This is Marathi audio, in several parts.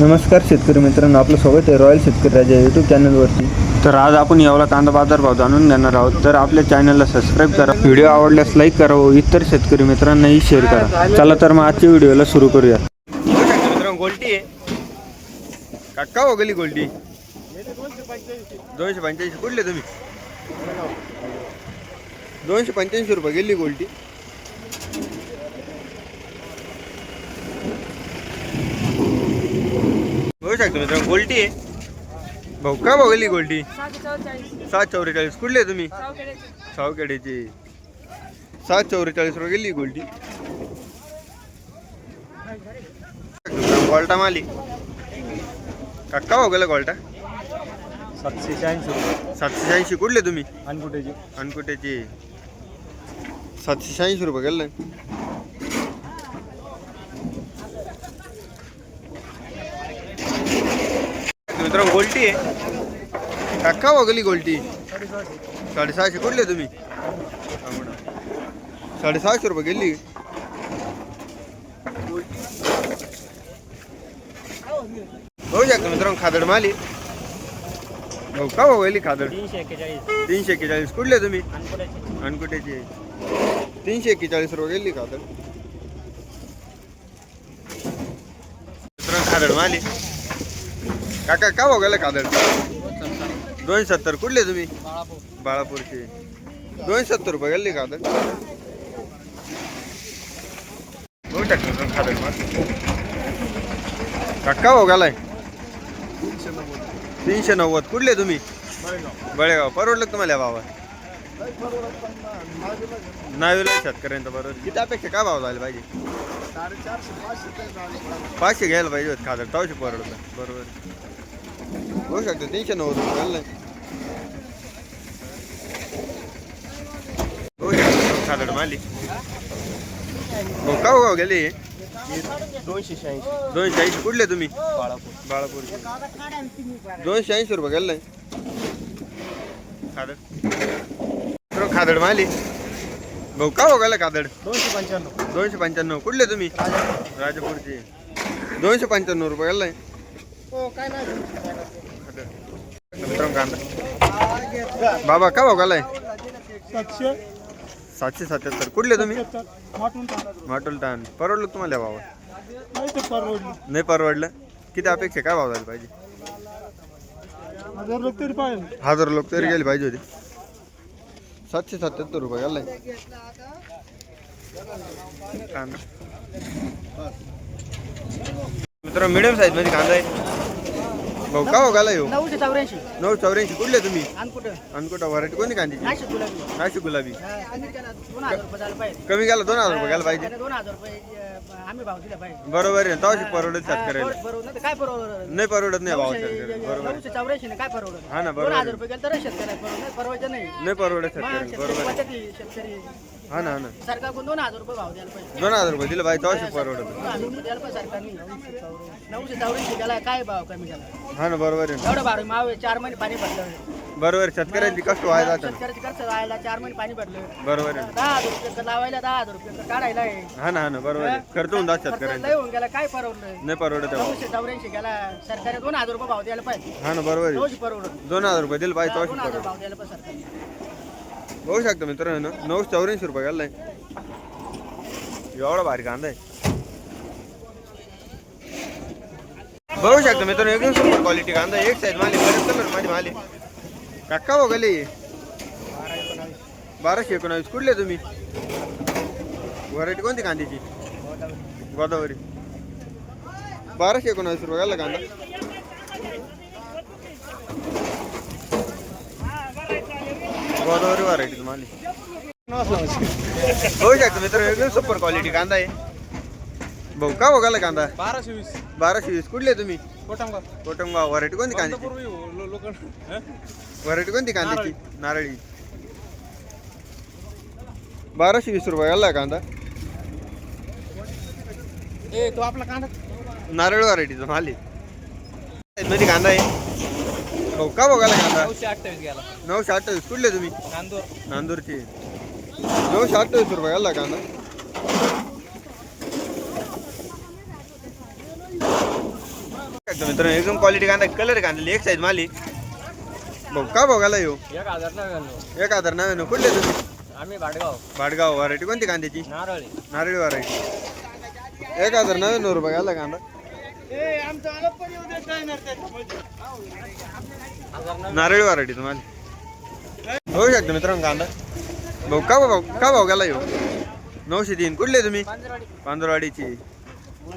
नमस्कार शेतकरी मित्रांनो आपलं स्वागत आहे रॉयल शेतकरी राजा यूट्यूब चॅनलवरती तर आज आपण यावला कांदा बाजार भाव जाणून घेणार आहोत. तर आपल्या चॅनलला सबस्क्राईब करा. व्हिडिओ आवडल्यास लाईक करा व इतर शेतकरी मित्रांनाही शेअर करा. चला तर मग आजच्या व्हिडिओला सुरू करूया. मित्रांनो गोल्टी आहे. काका हो गली गोल्टी. दोनशे पंच्याऐंशी. कुठले तुम्ही? दोनशे पंच्याऐंशी रुपये गेली गोल्टी. शकतो मित्रांनो गोल्टी आहे. भाऊ का भाऊ गेली गोल्टी? सात चौवेचाळीस. कुठले तुम्ही? सावखेड्याची सात चौवेचाळीस रुपये गेली गोल्टी. गोल्टा माली. काका भाऊ गेला गोल्टा? सातशे शहाऐंशी रुपये. सातशे शहाऐंशी. कुठले तुम्ही? अनकुटेची. अनकुट्याची सातशे शहाऐंशी रुपये गेलं. मित्र गोल्टी आहे. काका वगली गोल्टी. साडेसहाशे कुठले तुम्ही? साडेसहाशे रुपये गेली. बघू शकता मित्रांनो खादड माली भाऊ का भाऊ गेली खादड? तीनशे एक्केचाळीस. तीनशे एक्केचाळीस कुठले तुम्ही? अनकुट्याची. तीनशे एक्केचाळीस रुपये गेली खादड. मित्रांनो खादड माली काका का भाऊ गेला खादड दोनशे सत्तर. कुठले तुम्ही? बाळापूरचे. दोनशे सत्तर रुपये गेली शकतो मित्रांनो खादड माल. काका भाऊ गेलाय तीनशे नव्वद. कुठले तुम्ही? बळेगाव. परवडलं तुम्हाला या भावा नावीला शेतकऱ्यांचा बरोबर किती अपेक्षा? काय भाव झाले पाहिजे? पाचशे घ्यायला पाहिजे खादर. तवशे परवडतं. बरोबर. होऊ शकतो तीनशे नव्वद रुपये खादड माली हो का हो गेले दोनशे शहाऐंशी दोनशे ऐंशी कुठले तुम्ही बाळापूर बाळापूर दोनशे ऐंशी रुपये गेलं खादड खादड माली भाऊ का हो गेला खादड दोनशे पंच्याण्णव दोनशे पंच्याण्णव कुठले तुम्ही राजापूरचे दोनशे पंच्याण्णव रुपये गेलाय काय नाही मित्रांनो कांदा. बाबा का भाऊ गेलाय? सातशे. सातशे सत्याहत्तर. कुठले तुम्ही? माटोल ताण परवडलं तुम्हाला भावा नाही परवडलं. नाही परवडलं? किती अपेक्षा काय भाव झाला पाहिजे? हजार लोक तरी पाहिजे. हजार लोक तरी गेले पाहिजे होते. सातशे सत्याहत्तर रुपये गेलाय. कांदा. मित्र मिडियम साईजमध्ये कांदा आहे. भाऊ का हो गाला येऊ नऊशे चौऱ्याऐंशी. नऊ चौऱ्याऐंशी. कुठले तुम्ही? आणि कुठं? अनकोटा व्हरायटी कोणी कांद्याची नाशिक गुलाबी. नाशिक गुलाबी. दोन हजार रुपये झालं पाहिजे. कमी गेला दोन हजार रुपये गेला पाहिजे. त्याने दोन हजार रुपये अं, आम्ही भाव दिला पाहिजे. बरोबर आहे. तवाशी परवडत शेतकऱ्याला बरोबर बरोबर. नाही तर काय परवडत? नाही परवडत नाही शेतकऱ्याला बरोबर नऊशे चौऱ्याऐंशी काय परवडत? हा ना, दोन बरोबर हजार रुपये गेलं तर शेतकऱ्याला परवडत नाही परवडत नाही. नाही परवडत मग शेतकऱ्याला शेतकरी बरोबर आहे. बचत आहे, शेतकरी हा ना हा ना. सरकारकडून दोन हजार रुपये भाव द्यायला पाहिजे. दोन हजार रुपये दिले पाहिजे तवाशी परवडत दोन हजार रुपये द्यायला पाहिजे सरकारने. नऊशे चौऱ्याऐंशी गेला काय भाव कमी झाला? हा ना बरोबर आहे एवढं भाव मावे चार महिने पाणी भरलं. बरोबर आहे. शेतकऱ्यांची कष्ट व्हायला जातं ना. शेतकऱ्याचे खर्च राहायला चार महिने पाणी भरलं. बरोबर आहे. दहा हजार रुपये कर लावायला दहा हजार रुपये कर काढायला आहे. हा ना हा ना बरोबर आहे. खर्च होऊन जात खर्च शेतकऱ्यांचा लय होऊन गेला काय परवडलं? नाही परवडत आहे. नऊशे चौऱ्याऐंशी गेला सरकारने दोन हजार रुपये भाव द्यायला पाहिजे. हा ना बरोबर आहे. नऊशे दोन हजार रुपये दिले पाहिजे हजार भाव द्यायला पाहिजे सरकारने बघू शकतो मित्रांनो नऊ चौऱ्याऐंशी रुपये गेलाय. एवढा भारी कांदा आहे. बघू शकतो मित्रांनो एकदम सुपर क्वालिटी कांदा. आहे. एक साईज माली बरेच कलरमध्ये माली. काका बघले बाराशे एकोणावीस. कुठले तुम्ही? व्हरायटी कोणती कांद्याची? गोदावरी. बाराशे एकोणावीस रुपये गेला कांदा. गोदावरी व्हरायटी माली. बघू शकतो मित्रांनो एकदम सुपर क्वालिटी कांदा आहे. भाऊ का बघायला कांदा? बाराशे वीस. बाराशे वीस. कुठले तुम्ही? कोटमगाव. व्हरायटी कोणती कांद्याची? लोक व्हरायटी कोणती कांद्याची? नारळी. बाराशे वीस रुपये घालला कांदा. ए तो आपला कांदा. नारळ व्हरायटीचा माल मध्ये कांदा आहे. हो का बघायला कांदा? नऊशे अठ्ठावीस गेला. नऊशे अठ्ठावीस. कुठले तुम्ही? नांदूर. नांदूरचे. नऊशे अठ्ठावीस रुपये घालला कांदा. मित्रांनो एकदम क्वालिटी कांदा कलर कांदा एक साईज माली भाऊ का भाऊ येऊ एक हजार नव्याण्णव. एक हजार नव्याण्णव. कुठले तुम्ही? आम्ही भाडगाव. भाडगाव व्हरायटी कोणती कांद्याची? नारळी. नारळी व्हरायटी एक हजार नव्याण्णव रुपये घाला कांदा. ए आमचं आलं त्याच्यामध्ये. नारळी व्हरायटी तुम्हाला होऊ शकतो मित्रांनो कांदा. भाऊ का भाऊ का भाऊ घाला येऊ नऊशे तीन. कुठले तुम्ही? पांदरवाडीची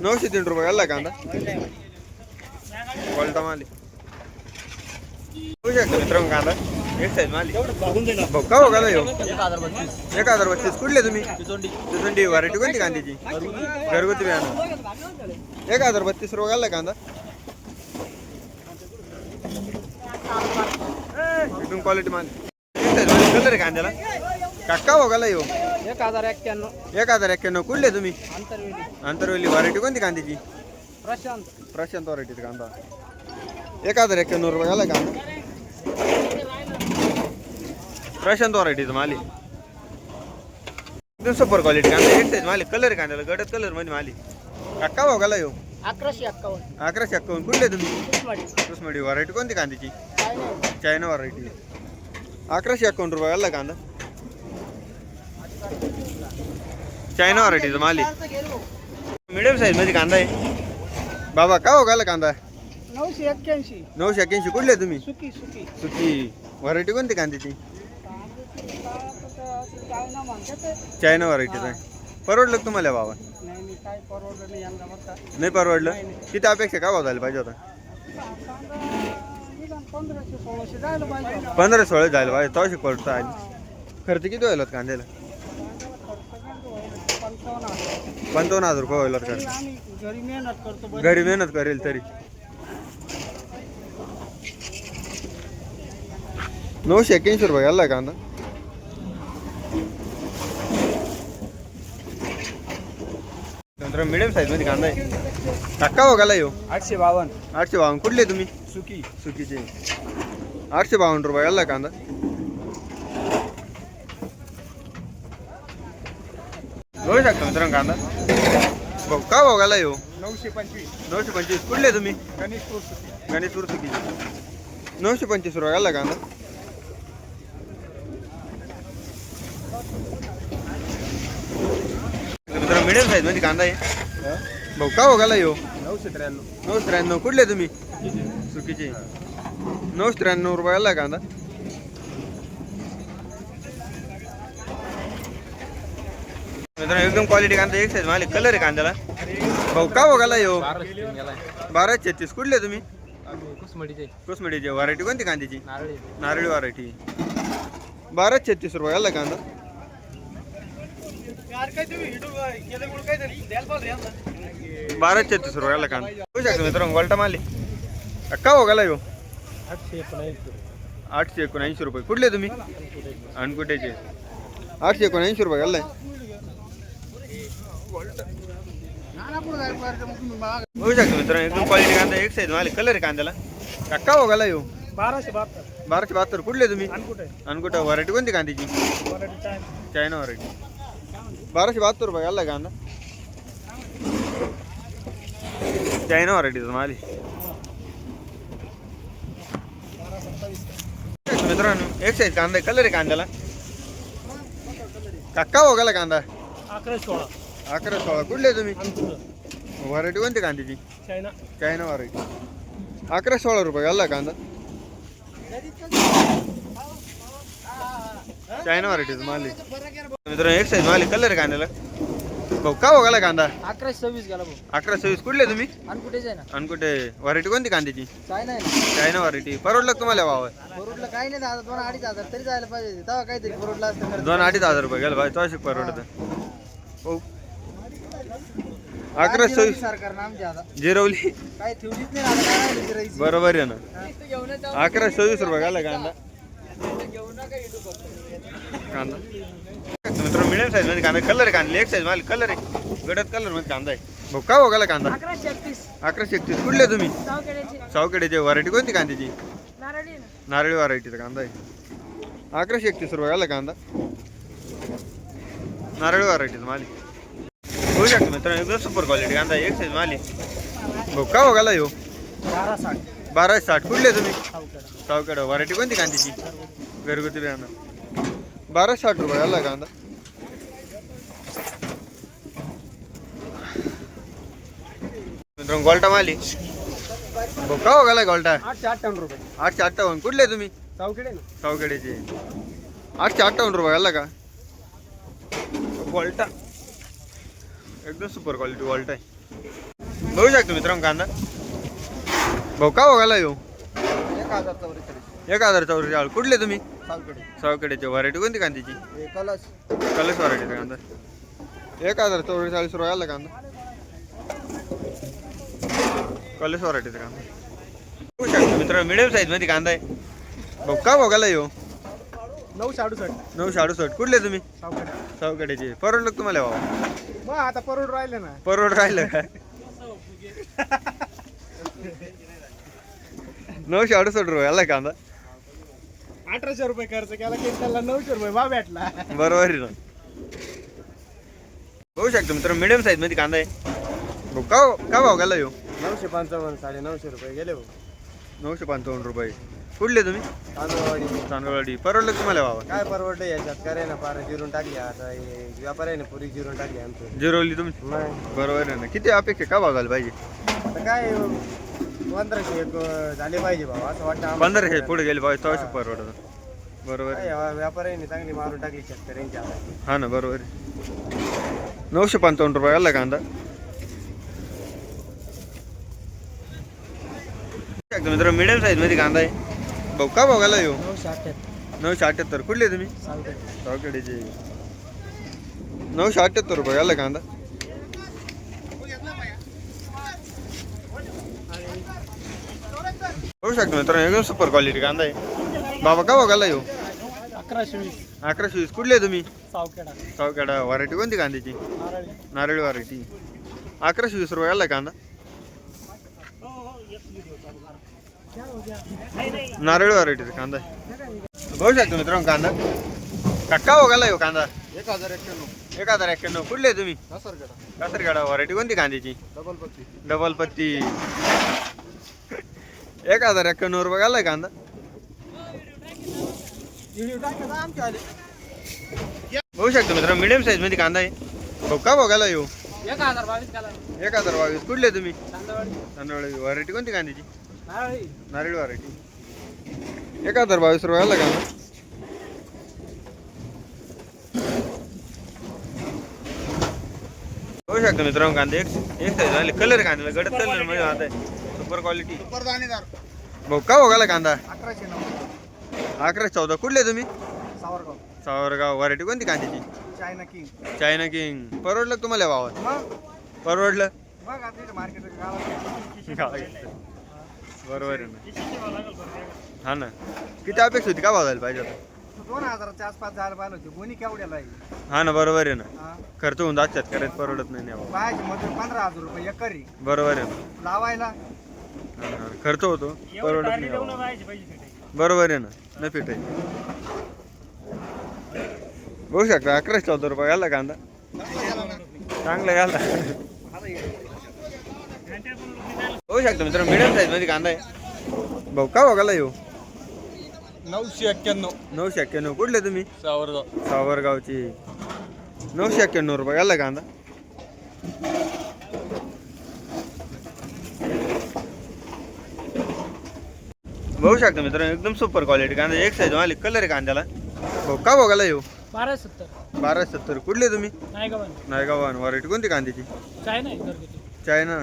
नऊशे तीन रुपये घाला कांदा. पलटा माली. होऊ शकतो मित्रांनो कांदा एक साईज माली. भाऊ का भाऊ घाला येऊ एक हजार बत्तीस. एक कुठले तुम्ही? तुझंडी व्हरायटी कोणती कांद्याची घरगुती बियाणं एक हजार बत्तीस रुपये घाला कांदा. एकदम क्वालिटी माल. कलर आहे कांद्याला. काका बघायला येऊ. एक हजार एक्क्याण्णव. एक हजार एक्क्याण्णव. कुठले तुम्ही? आंतरवेली. आंतरवेली व्हरायटी कोणती कांद्याची प्रशांत. प्रशांत व्हरायटीचा कांदा. एक हजार एक्क्याण्णव रुपये घाला कांदा प्रशांत व्हरायटीचा माली एकदम सुपर क्वालिटी कांदा एक साईज माली कलर कांद्याला गडद कलरमध्ये माली काका बघायला येऊ अकराशे एक्कावन्न. अकराशे एक्कावन्न. कुठले तुम्ही. कृष्णडी व्हरायटी कोणती कांद्याची. चायना. व्हरायटी अकराशे एक्कावन्न रुपये घाला कांदा. चायना व्हरायटीचा माली भाऊ. मिडियम साईजमध्ये कांदा आहे. बाबा का हो घाला कांदा? नऊशे एक्क्याऐंशी. नऊशे एक्क्याऐंशी. कुठले तुम्ही? सुकी सुकी. सुकी. व्हरायटी कोणती कांद्याची? काय ना म्हणतात. चायना व्हरायटीच आहे परवडलं का तुम्हाला बाबा नाही मी काय परवडलं? नाही यंदा बरं का नाही परवडलं किती अपेक्षा का भाव झाली पाहिजे होता? कांदा निदान पंधराशे सोळाशे जायला पाहिजे होता. पंधरा सोळा झालं पाहिजे. तवशी पडतो आली. खर्च किती व्हायला होता कांद्याला? पंचावन्न हजार. पंचावन्न हजार रुपये व्हायला तरी खर्च आम्ही घरी मेहनत करतो बरं. घरी मेहनत करेल तरी. नऊशे एक्क्याऐंशी रुपये घालला कांदा. नंतर मिडियम साईजमध्ये कांदा आहे. टाका हो घाला येऊ आठशे बावन्न. आठशे बावन्न. कुठले तुम्ही? सुकी. चुकीचे आठशे बावन्न रुपये घालला कांदा. घेऊ शकता मित्रांनो कांदा. भाऊ का भाऊ येऊ नऊशे पंचवीस. नऊशे पंचवीस. कुठले तुम्ही? गणेशपूर सुकी. गणेशपूर चुकीचे नऊशे पंचवीस रुपये घाला कांदा. मित्रांनो मिडियम साईजमध्ये म्हणजे कांदा आहे भाऊ का भाऊ येऊ? नऊशे त्र्याण्णव. नऊशे त्र्याण्णव कुठले तुम्ही? चुकीचे. नऊशे त्र्याण्णव रुपयाला कांदा. मित्रांनो एकदम क्वालिटी कांदा एक साईज माले कलर आहे कांद्याला. भाऊ का बघायला येऊ? बारा छत्तीस. कुठले तुम्ही? कोसमडीचे. व्हरायटी कोणती कांद्याची? नारळी. नारळी व्हरायटी बारा छत्तीस रुपयाला कांदा यार काय तुम्ही हिडू गेल्यामुळे काय झालं? द्यायला पाहिजे यांना. बारा छत्तीस रुपये आला कांदा. होऊ शकतो मित्रांनो गोल्टा माले का बघायला येऊ आठशे एकोणऐंशी आठशे एकोणऐंशी रुपये. कुठले तुम्ही? अनकुटेचे. आठशे एकोणऐंशी रुपये घाललाय. होऊ शकतो मित्रांनो एकदम क्वालिटी कांदा एक साईज माले कलर कांद्याला. का बघायला येऊ बाराशे बहात्तर. बाराशे बहात्तर. कुठले तुम्ही? अनकुटा. व्हरायटी कोणती कांद्याची? चायना व्हरायटी बाराशे बहात्तर रुपये घाललाय कांदा. चायना व्हरायटीचा माल. मित्रांनो एक साईज कांदा कलर आहे कांद्याला. काका बघायला कांदा. अकरा सोळा. अकरा सोळा. कुठले तुम्ही? व्हरायटी कोणती कांद्याची? चायना. चायना व्हरायटी अकरा सोळा रुपये घालला कांदा. चायना व्हरायटीचा माल. आहे. मित्रांनो एक साईज माल. आहे, कलर कांद्याला. भाऊ का बघायला कांदा? अकरा सव्वीस गेला भाऊ. अकरा सव्वीस. कुठले तुम्ही? आणि कुठेच आहे ना आणि कुठे? व्हरायटी कोणती कांद्याची? ना. चायना व्हरायटी परवडलं का तुम्हाला भाव? बरोडला काही नाही दादा दोन अडीच हजार तरी जायला पाहिजे. तेव्हा काहीतरी बरोडला असतं खरं. दोन अडीच हजार रुपये गेलं भाई तो परवडत. हो अकरा काय सव्वीस सरकारनं आता? जिरवली. काय ठेवलीच नाही आता काय राहिली. जिरायची. बरोबर आहे ना. हा. अकरा सव्वीस रुपये घाला कांदा. कांदा. मित्र मिडियम साईजमध्ये कांदा. कलर आहे कांदा. एक साईज माल कलर आहे. गडद कलरमध्ये कांदा आहे. भाऊ का बघायला कांदा? अकराशे एकतीस. कुठले तुम्ही? सावखेड्याची. व्हरायटी कोणती कांद्याची? नारळी व्हरायटीचा कांदा आहे. अकराशे एकतीस रुपये घाला कांदा. नारळी व्हरायटीचा माल. होऊ शकतो मित्रांनो एकदम सुपर क्वालिटी कांदा. एक साईज माल आहे. भाऊ का बघायला येऊ बाराशे साठ. कुठले तुम्ही? सावकडा सावकडं व्हरायटी कोणती कांद्याची? घरगुती बियाणं. बाराशे साठ रुपये आला कांदा. मित्रांनो गोल्टा माली. भाऊ का हो गेला गोल्टा. आठशे अठ्ठावन्न रुपये. आठशे अठ्ठावन्न. कुठले तुम्ही? सावखेडे ना. सावकड्याचे आठशे अठ्ठावन्न रुपये आला का? वॉल्टा एकदम सुपर क्वालिटी वॉल्टा आहे. बघू शकतो मित्रांनो कांदा. भाऊ का बघायला येऊ एक हजार चौवेचाळीस एक हजार आळ कुठले तुम्ही? सावकड्याचे व्हरायटी कोणती कांद्याची? कलश. कलश व्हरायटीचा कांदा. एक हजार चौवेचाळीस रुपये आला कांदा. कलश व्हरायटीचा कांदा. मित्रांनो मिडियम साईजमध्ये कांदा आहे. भाऊ का बघायला येऊ? नऊशे अडुसष्ट नऊशे अडुसष्ट कुठले तुम्ही? सावकड्याचे परवडलं तुम्हाला बाबा मग आता परवड राहिले ना. परवड राहिलं का? नऊशे अडुसष्ट रुपये आला कांदा. अठराशे रुपये खर्च केला की त्याला नऊशे रुपये भाव भेटला. बरोबर आहे ना. बघू शकतो मित्र मिडियम साईजमध्ये कांदा आहे. भाऊ का का भाव गेला येऊ नऊशे पंचावन्न साडे नऊशे रुपये गेले हो नऊशे पंचावन्न रुपये. कुठले तुम्ही? तांदूळवाडी. चांदवडी परवडलं का तुम्हाला बाबा काय परवडलं याच्यात? शेतकऱ्यानं पार जिरून टाकली आता हे व्यापाऱ्याने पुरी जिरून टाकली आमचं. जिरवली तुम्ही? नाही. बरोबर आहे ना. किती अपेक्षा का बघायला पाहिजे? आता काय पंधराशे एक झाले पाहिजे भाऊ असं वाटतं. पंधराशे पुढे गेले पाहिजे तेव्हाशे परवडत बरोबर आहे. व्यापाऱ्याने चांगली मारून टाकली शेतकऱ्यांच्या. हा ना बरोबर आहे. नऊशे पंचावन्न रुपये आला कांदा. मित्र मिडियम साईजमध्ये कांदा आहे. भाऊ का बघायला येऊ? नऊशे अठ्ठ्याहत्तर. नऊशे अठ्ठ्याहत्तर. कुठले तुम्ही? सावकडे सावखेडीचे नऊशे अठ्ठ्याहत्तर रुपये आला कांदा. बघू शकतो मित्रांनो एकदम सुपर क्वालिटी कांदा आहे. बाबा का बघायला येऊ? अकराशे वीस. अकराशे वीस. कुठले तुम्ही? सावखेडा. सावखेडा. व्हरायटी कोणती कांद्याची? नारळी. नारळी व्हरायटी अकराशे वीस रुपये आला कांदा? नारळी व्हरायटीचा कांदा बघू शकतो मित्रांनो कांदा. कक्का बघायला येऊ कांदा? एक हजार एक्क्याण्णव. एक हजार एक्क्याण्णव कुठले तुम्ही? कासरगडा. कासरगाडा. व्हरायटी कोणती कांद्याची? डबल पत्ती. डबल पत्ती. एक हजार एक्क्याण्णव रुपये आलाय कांदा. बघू शकतो मित्र मिडियम साईजमध्ये कांदा आहे. भाऊ का बघायला येऊ एक हजार बावीस एक हजार बावीस. कुठले तुम्ही? तांदळवाडी तांदूळ व्हरायटी कोणती कांद्याची? नारळी. व्हरायटी एक हजार बावीस रुपये आला कांदा. बघू शकतो मित्रांनो कांदे. एक एक साईज आले कलर कांद्याला गडद कलरमध्ये कांदा आहे सुपर क्वालिटी परदाणीदार भाऊ का बघायला कांदा? अकराशे नऊ अकरा चौदा. कुठले तुम्ही? सावरगाव. सावरगाव. व्हरायटी कोणती कांद्याची? चायना किंग चायना किंग परवडलं का तुम्हाला भावात? मग? परवडलं? बरोबर आहे ना. हा ना. किती अपेक्षा होती? का बघायला पाहिजे होतं? दोन हजाराच्या आसपास पाहिलं होते. गोणी केवढ्याला आहे? हा ना बरोबर आहे ना. खर्च होऊन जात शेतकऱ्यात परवडत नाही पंधरा हजार रुपये एकरी. बरोबर आहे ना. लावायला? हा ना. खर्च होतो. परवडत नाही. बरोबर आहे ना. न फिट आहे बघू शकता अकराशे चौदा रुपये घाला कांदा. चांगला घाला बघू शकता मित्र मिडियम साईजमध्ये कांदा आहे. भाऊ का बघायला येऊ? नऊशे एक्क्याण्णव. नऊशे एक्क्याण्णव. कुठले तुम्ही? सावरगाव. सावरगावची. नऊशे एक्क्याण्णव रुपये घाला कांदा. बघू शकता मित्रांनो एकदम सुपर क्वालिटी कांदा. एक साईज आले कलर आहे कांद्याला. भाऊ का बघायला येऊ? बारा सत्तर. बारा सत्तर. कुठले तुम्ही? का नायगावान. व्हरायटी कोणती कांद्याची? घरगुती चायना.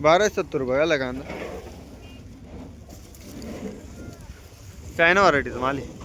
बारा सत्तर घाला कांदा. चायना व्हरायटीचा माल आहे.